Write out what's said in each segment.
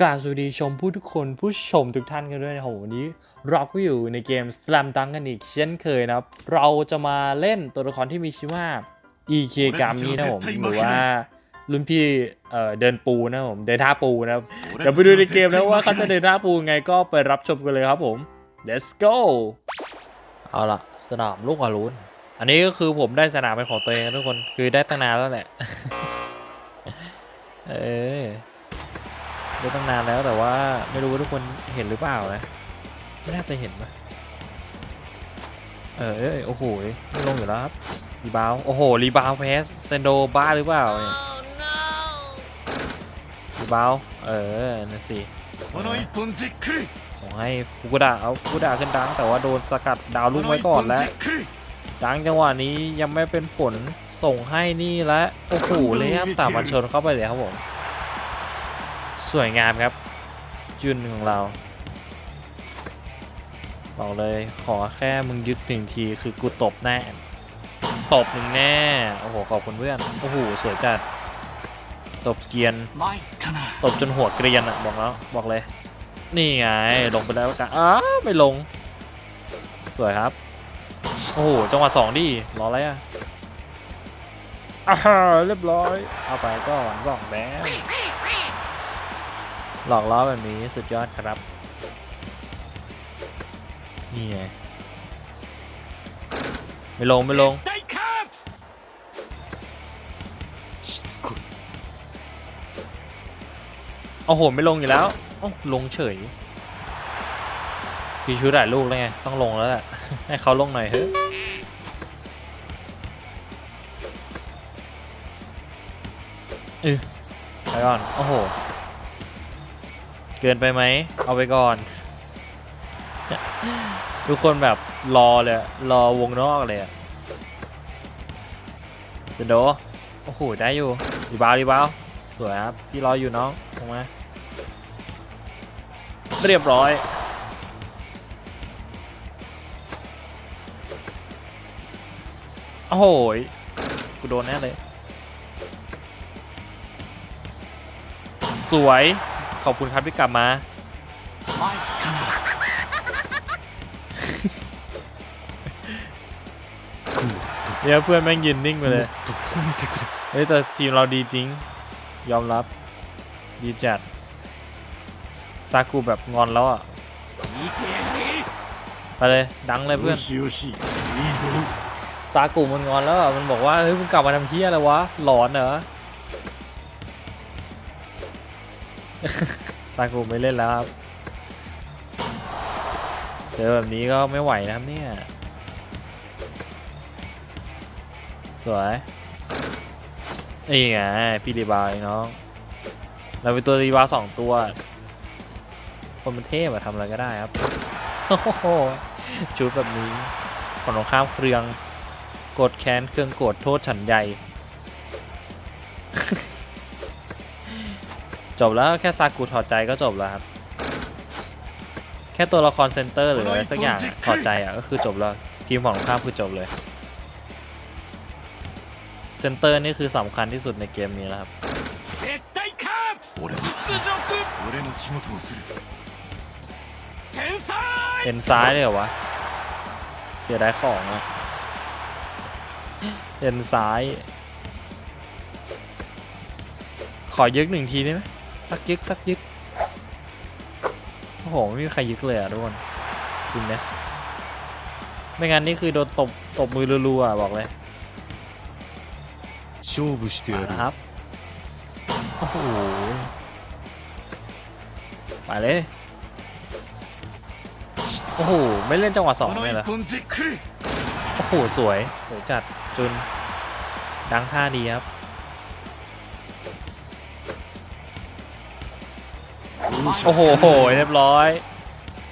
กราบสวัสดีชมผู้ทุกคนผู้ชมทุกท่านกันด้วยนะครับวันนี้เราก็อยู่ในเกม Slam Dunk กันอีกเช่นเคยนะครับ เราจะมาเล่นตัวละครที่มีชื่อว่า EK กามีนะผมหรือว่ารุ่นพี่เดินปูนะผมเดินท่าปูนะครับเดี๋ยวไปดูในเกมนะว่าเขาจะเดินท่าปูไงก็ไปรับชมกันเลยครับผม let's go เอาล่ะ สนามลูกอรุณอันนี้ก็คือผมได้สนามเป็นของตัวเองทุกคนคือได้ตั้งนานแล้วแหละเออ ดูตั้งนานแล้วแต่ว่าไม่รู้ว่าทุกคนเห็นหรือเปล่านะ ไม่น่าจะเห็นนะเออเออโอ้โหไม่ลงอยู่แล้วครับรีบาวโอ้โหรีบาวเพสเซนโดบ้าหรือเปล่าเนี่ยรีบาวเออนั่นสิผมให้ฟูกุดะเอาฟูกุดะขึ้นดังแต่ว่าโดนสกัดดาวลุกไว้ก่อนแล้วดังจังหวะนี้ยังไม่เป็นผลส่งให้นี่และโอ้โหเลยครับสามัญชนเข้าไปเลยครับผม สวยงามครับ จุนของเราบอกเลยขอแค่มึงยึดถึงทีคือกูตบแน่ ตบมึงแน่ โอ้โห ขอบคุณเพื่อน โอ้โห สวยจัด ตบเกียน ตบจนหัวเกรียนอะบอกแล้ว บอกเลย นี่ไง ลงไปแล้วกันอ้าไม่ลง สวยครับ โอ้โห จังหวะสองดีรออะไรอะอ่าเรียบร้อย เอาไปก็หวังสองแล้ หลอกล้อแบบนี้สุดยอดครับ นี่ไง ไม่ลง ไม่ลง โอ้โห ไม่ลงอยู่แล้วโอ้ลงเฉยพี่ชูหลายลูกแล้วไง ต้องลงแล้วแหละ ให้เขาลงหน่อยเฮ้ะเออไปก่อน โอ้โห เกินไปไหม เอาไปก่อน ทุกคนแบบรอเลย รอวงนอกเลยเซนโด โอ้โห ได้อยู่รีบาวรีบาวสวยครับ พี่รออยู่น้องลงมเรียบร้อย โอ้โห กูโดนแน่เลย สวย ขอบคุณครับที่กลับมา เนี่ยเพื่อนแม่งยืนนิ่งไปเลย เฮ้ยแต่ทีมเราดีจริง ยอมรับ ดีจัด ซากูแบบงอนแล้วอะ ไปเลย ดังเลยเพื่อน ซากูมันงอนแล้วอะ มันบอกว่า เฮ้ยมึงกลับมาทำเฮี้ยอะไรวะ หลอนเหรอ ซากุไม่เล่นแล้วครับ เจอแบบนี้ก็ไม่ไหวนะครับเนี่ย สวยนี่ไงพี่รีบาวน้อง เราเป็นตัวรีบาวสองตัว คนมันเทพอะทำอะไรก็ได้ครับโอ้โหชุดแบบนี้ฝั่งตรงข้ามเครืองกดแค้นเครื่องกรธโทษฉันใหญ่ จบแล้วแค่ซากุถอดใจก็จบแล้วครับ แค่ตัวละครเซนเตอร์หรืออะไรสักอย่างถอดใจอะก็คือจบแล้ว ทีมฝั่งข้ามคือจบเลยเซนเตอร์นี่คือสำคัญที่สุดในเกมนี้แล้วครับเอ็นซ้ายเลยเหรอวะ เสียดายของอะเอ็นซ้าย ขอยึกหนึ่งทีได้ไหม สักยึกสักยึก โอ้โห ไม่มีใครยึกเลยอ่ะทุกคนจริงนะไม่งั้นนี่คือโดนตบตบมือรัวๆอ่ะบอกเลย 勝負して มานะครับ โอ้โห ไปเลย โอ้โห ไม่เล่นจังหวะสอง この เลย 一 เหรอ 本じっくり โอ้โห สวยสวยจัด จุน ดังท่าดีครับ โอ้โหโหเรียบร้อย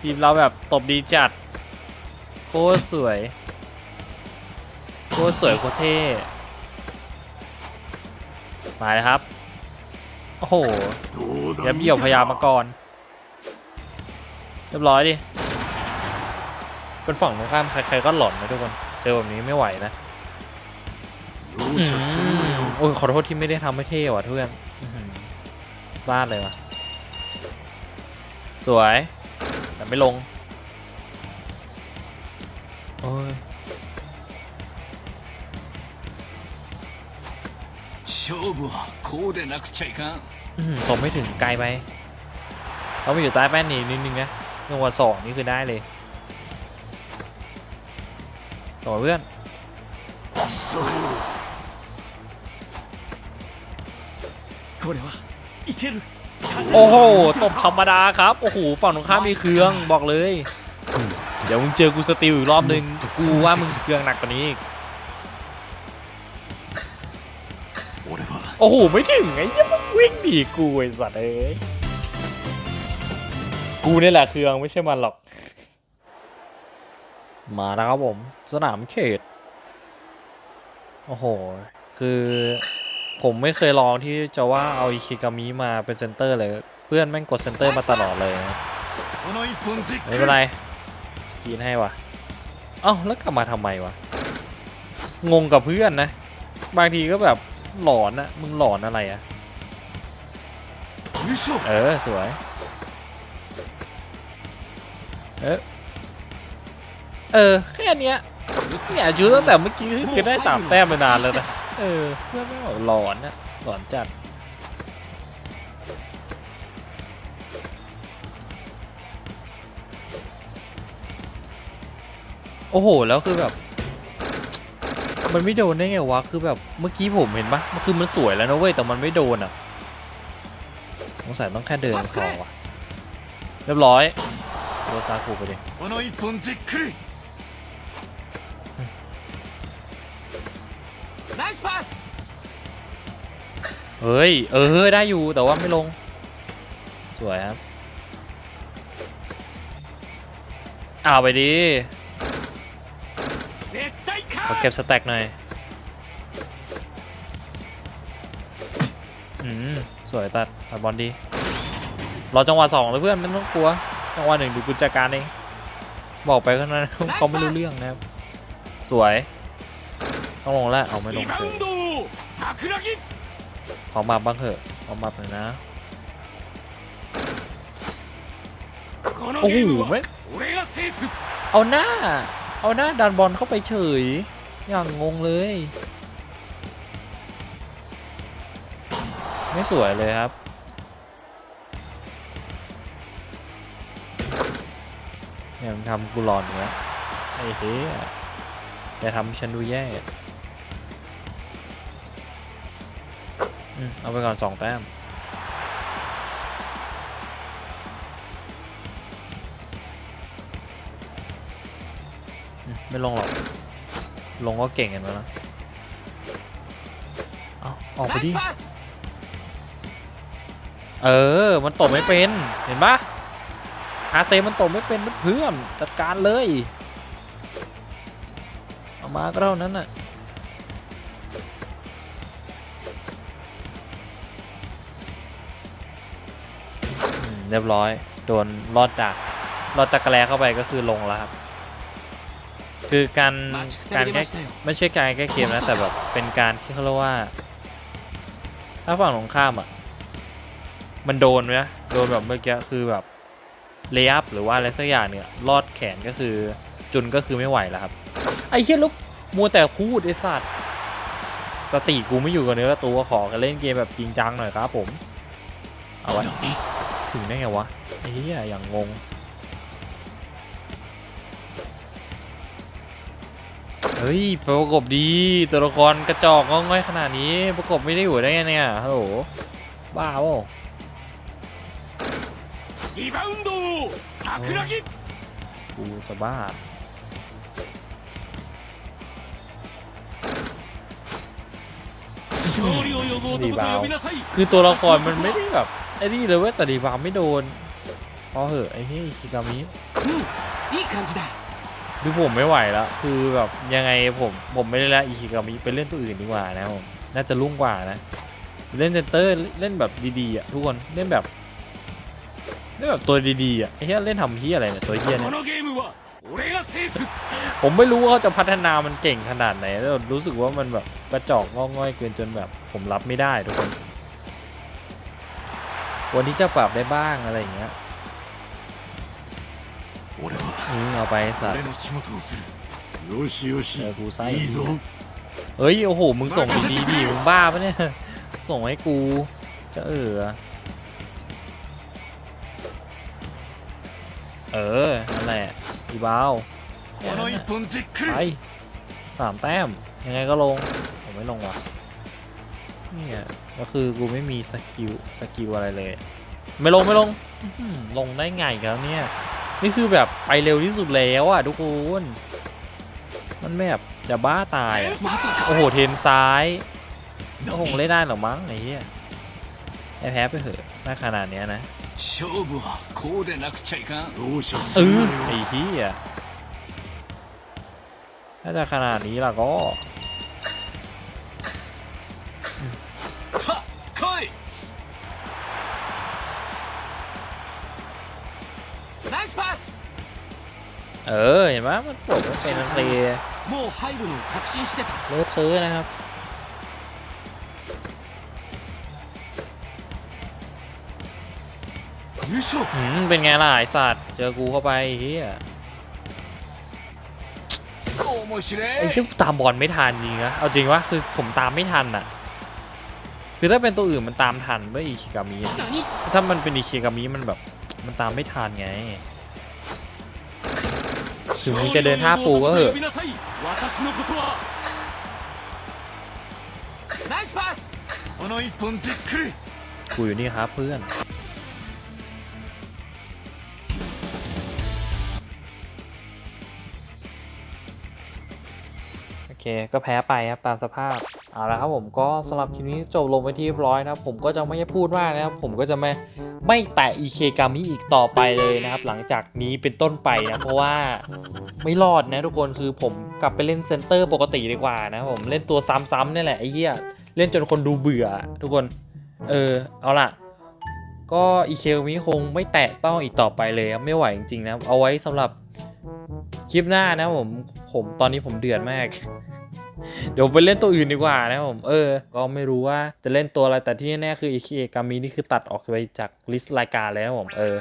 ทีมเราแบบตบดีจัด โคตรสวย โคตรสวยโคตรเท่ มาเลยครับ โอ้โหเรียบเดี่ยวพยามาก่อน เรียบร้อยดิเป็นฝั่งตรงข้ามใครๆก็หลอนนะทุกคน เจอแบบนี้ไม่ไหวนะโอ้ยขอโทษที่ไม่ได้ทำให้เท่ว่ะเพื่อนบ้าเลยวะ สวย แต่ไม่ลง โอ้ย 勝負はこうでなくちゃいかん อื้อหือผมไม่ถึงไกลไปเราไปอยู่ใต้แป้นนี่นิดนึงนะจังหวะสองนี่คือได้เลยต่อเพื่อน そうこれはいける โอ้โหตบธรรมดาครับ โอ้โหฝั่งตรงข้ามมีเครื่องบอกเลย เดี๋ยวมึงเจอกูสติลอีกรอบนึงกูว่ามึงเครื่องหนักกว่านี้อีกโอ้โหไม่ถึงไอ้เหี้ยมันวิ่งหนีกูไอ้สัตว์เอ้ยกูนี่แหละเครื่องไม่ใช่มันหรอก มานะครับผม สนามเขต โอ้โห คือ ผมไม่เคยลองที่จะว่าเอาอิคิกามิมาเป็นเซนเตอร์เลย เพื่อนแม่งกดเซนเตอร์มาตลอดเลยไม่เป็นไรสกีนให้วะเอ้าแล้วกลับมาทำไมวะ งงกับเพื่อนนะ บางทีก็แบบหลอนนะมึงหลอนอะไรอะเออ สวย เออเออ แค่นี้เนี่ยชุตั้งแต่เมื่อกี้คือได้สามแต้มไปนานแล้วนะ เออเพื่อนไม่บอกหลอนนะหลอนจัด โอ้โห แล้วคือแบบ มันไม่โดนได้ไงวะ คือแบบเมื่อกี้ผมเห็นปะมันคือมันสวยแล้วนะเว้ย แต่มันไม่โดนอะสงสัยต้องแค่เดินพอวะเรียบร้อยโดนซาคูไปดิ เฮ้ย เออ ได้อยู่ แต่ว่าไม่ลง สวยครับเอาไปดีขอเก็บสแต็กหน่อย อืม สวยตัดตัดบอลดี รอจังหวะสองเลยเพื่อนไม่ต้องกลัว จังหวะหนึ่งดูกุญแจการเอง บอกไปขนาดเขาไม่รู้เรื่องนะครับ สวย ต้องลงแล้ว เอาไม่ลงเฉย อมาบ้างเถอะขอมาหน่อยนะโอ้โหไม่เอาหน้า เอาหน้าดันบอลเข้าไปเฉย อย่างงงเลย ไม่สวยเลยครับเนี่ยมันทำกูหลอนเนี้ยไอ้เหี้ยแต่ทำฉันดูแย่ เอาไปก่อนสองแต้มไม่ลงหรอก ลงก็เก่งกันแล้วเอาออกไปดิ เออ มันตบไม่เป็น เห็นปะอาเซมันตบไม่เป็นมันเพื่อมจัดการเลย เอามาก็เท่านั้นน่ะ เรียบร้อย โดนลอดดากลอดจักรแลเข้าไปก็คือลงแล้วครับ คือการการแก้ไม่ใช่การแก้เกมนะแต่แบบเป็นการที่เขาเรียกว่า ถ้าฝั่งตรงข้ามอะมันโดนไหมโดนแบบเมื่อกี้คือแบบเลี้ยบหรือว่าอะไรสักอย่างเนี่ยลอดแขนก็คือจุนก็คือไม่ไหวแล้วครับ ไอ้เชี่ยลูกมัวแต่พูดไอ้สัตว์สติกูไม่อยู่กับเนื้อตัวขอกันเล่นเกมแบบจริงจังหน่อยครับผม เอาไว้ ถึงได้ไงวะไอ้เหี้ยอย่างงง เฮ้ยประกบดีตัวละครกระจอกง่อยขนาดนี้ประกบไม่ได้อยู่ได้ไงเนี่ยฮัลโหลบ้าวปล่ารีบาวด์ซากุระกิกูจะบ้าดีบาวคือตัวละครมันไม่ได้แบบ ไอ้นี่เลยเว้ยแต่ดีบามไม่โดนพอเหอะไอ้นี่คิกามิคือผมไม่ไหวแล้วคือแบบยังไงผมผมไม่ได้แล้วอีคิกามิไปเล่นตัวอื่นดีกว่านะผมน่าจะรุ่งกว่านะ เล่นเซนเตอร์เล่นแบบดีๆอะทุกคนเล่นแบบเล่นแบบตัวดีๆอะไอ้เหี้ยเล่นทำเหี้ยอะไรเนี่ยตัวเฮี้ยเนี่ยผมไม่รู้ว่าเขาจะพัฒนามันเก่งขนาดไหนแล้วรู้สึกว่ามันแบบกระจอกง่อยเกินจนแบบผมรับไม่ได้ทุกคน วันนี้จะปรับได้บ้างอะไรอย่างเงี้ยอืมเอาไปสัตว์เออกูไส้เฮ้ยโอ้โหมึงส่งดีดีมึงบ้าปะเนี่ยส่งให้กูจะเออเออนั่นแหละอีบาวไปสามแต้มยังไงก็ลงผมไม่ลงว่ะ เนี่ยก็คือกูไม่มีสกิลสกิลอะไรเลย ไม่ลงไม่ลงลงได้ไงครับเนี่ย นี่คือแบบไปเร็วที่สุดแล้วอะทุกคนมันแบบจะบ้าตายโอ้โหเทนซ้ายก็คงเล่นได้หรอมั้งไอ้เหี้ยไอ้แพ้ไปเถอะหน้าขนาดเนี้ยนะเออไอ้เหี้ยถ้าจะขนาดนี้ล่ะก็ เออ เห็นไหมมันปลดเป็นฟรีเลือดเทอนะครับอืมเป็นไงล่ะไอสัตว์ เจอกูเข้าไปเฮียไอ้ชื่อตามบอลไม่ทันจริงนะเอาจริงว่าคือผมตามไม่ทันอะ คือถ้าเป็นตัวอื่นมันตามทันเมื่ออิชิกามิถ้ามันเป็นอิชิกามิมันแบบ มันตามไม่ทันไง ถึงมึงจะเดินท่าปูก็เหอะ กูอยู่นี่ครับเพื่อน โอเค ก็แพ้ไปครับตามสภาพ เอาละครับผมก็สำหรับคลิปนี้จบลงไปที่เรียบร้อยนะครับผมก็จะไม่พูดมากนะครับผมก็จะไม่ไม่แตะอีเคกามิอีกต่อไปเลยนะครับ หลังจากนี้เป็นต้นไปนะเพราะว่าไม่รอดนะทุกคนคือผมกลับไปเล่นเซนเตอร์ปกติดีกว่านะผมเล่นตัวซ้ำๆนี่แหละไอ้เหี้ยเล่นจนคนดูเบื่อ ทุกคน เออเอาล่ะ ก็อีเคมิคงไม่แตะต้องอีกต่อไปเลยไม่ไหวจริงๆนะเอาไว้สำหรับคลิปหน้านะผมผมตอนนี้ผมเดือดมาก เดี๋ยวไปเล่นตัวอื่นดีกว่านะผม เออ ก็ไม่รู้ว่าจะเล่นตัวอะไรแต่ที่แน่ๆคืออีเคกามินี่คือตัดออกไปจากลิสต์รายการแล้วนะผม เออ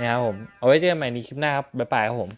นะครับผม เอาไว้เจอกันใหม่ในคลิปหน้าครับบ๊ายบายครับผม